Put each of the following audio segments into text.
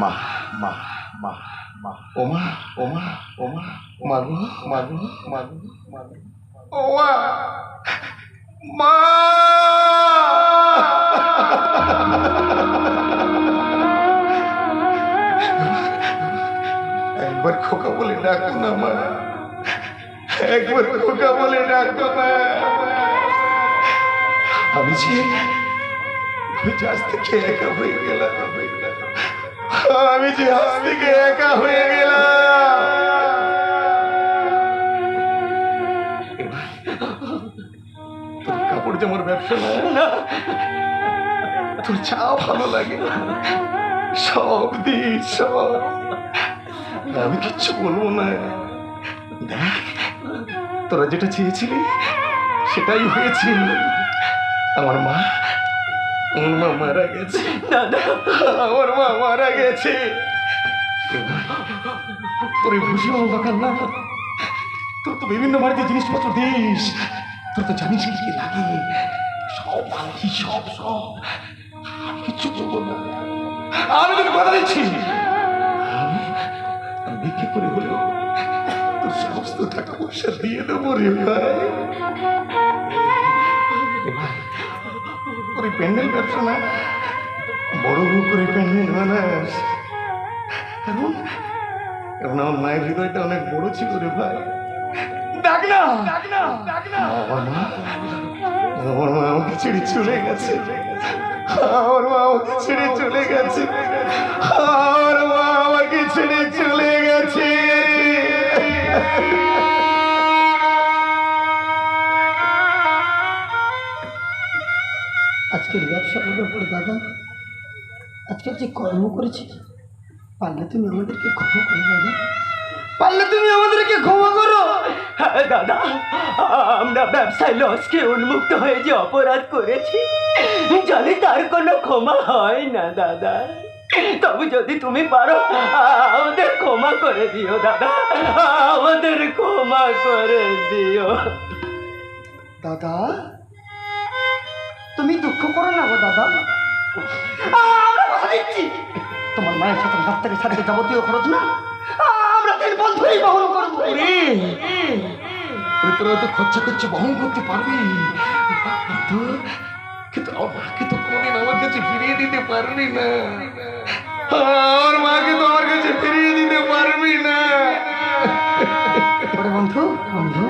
মা মা মা মা ওমা ওমা ওমা মাগো মাগো মাগো মাগো ওমা মা একবার খোকা বলে ডাকো না মা। একবার খোকা বলে ডাকো না আমি যে আজ থেকে একা হয়ে গেলাম আমি আজ থেকে একা হয়ে গেলাম। তোর কাপড় জামার ব্যবসা না? তোর চা ভালো লাগে, সব দিস সব। আমি কিচ্ছু বলব না। দেখ, তোরা যেটা চেয়েছিলি, সেটাই হয়েছিল। আমার মা আমার মা মারা গেছে দাদা আমার মা মারা গেছে তোর এই ভুসি দোকান না তোর তো বিভিন্ন বাড়িতে জিনিসপত্র দিস। তোর তো জানিস কি কি লাগে। সব আনছি সব সব। আমি কিচ্ছু করব না। আমি তোকে কথা দিচ্ছি। আমি আমি বিক্রি করে হলেও তোর সমস্ত টাকা পয়সা দিয়ে দেবো রে ভাই। এই প্যান্ডেল ব্যবসা না? বড় বুক করে প্যান্ডেল বানাস। এখন এখন আমার মায়ের হৃদয়টা অনেক বড় ছিল রে ভাই। ডাক ডাক আমার মা আমাকে ছেড়ে চলে গেছে। আমার মা আমাকে ছেড়ে চলে গেছে। আজকের ব্যবসা করার পরে দাদা আজকের যে কর্ম করেছি পারলে তুমি আমাদেরকে ক্ষমা করো দাদা পারলে তুমি আমাদেরকে ক্ষমা করো। দাদা আমরা ব্যবসায় লসকে উন্মুক্ত হয়ে যে অপরাধ করেছি জানি তার কোনো ক্ষমা হয় না দাদা তবে যদি তুমি পারো আমাদের ক্ষমা করে দিও দাদা আমাদের ক্ষমা করে দিও। দাদা তুমি দুঃখ করো না গো দাদা। আমরা কথা দিচ্ছি। তোমার মায়ের সাথে ডাক্তারের সাথে যাবতীয় খরচ না। আমরা তিন বন্ধুই বহন করব। ওরে ওরে তোরা তো খরচা বহন করতে পারবি। কিন্তু কিন্তু আমার মাকে তো কোনোদিন আমার কাছে ফিরিয়ে দিতে পারবি না। আমার মাকে তো আমার কাছে ফিরিয়ে দিতে পারবি না। বন্ধু বন্ধু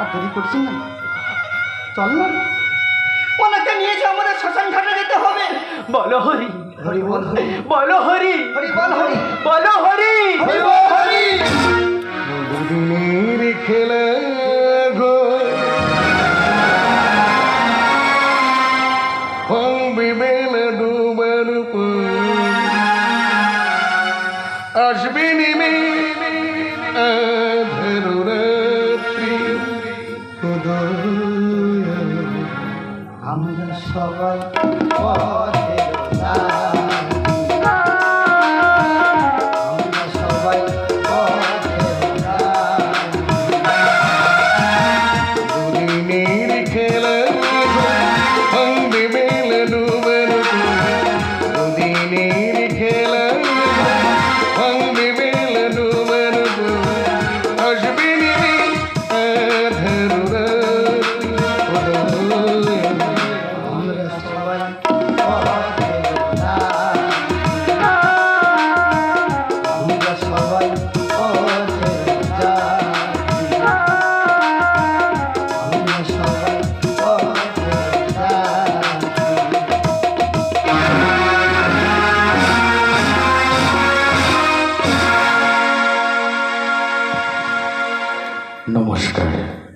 আর দেরি করছি না। চল না। ওনাকে নিয়ে যে আমাদের শ্মশান ঘাটে যেতে হবে। বলো হরি। হরি বল হরি। বলো হরি। হরি বল হরি। বলো হরি। হরি বল হরি। দুদিনের খেলা গো। ভাঙবে না ডুবার আসবে নেমে সবাই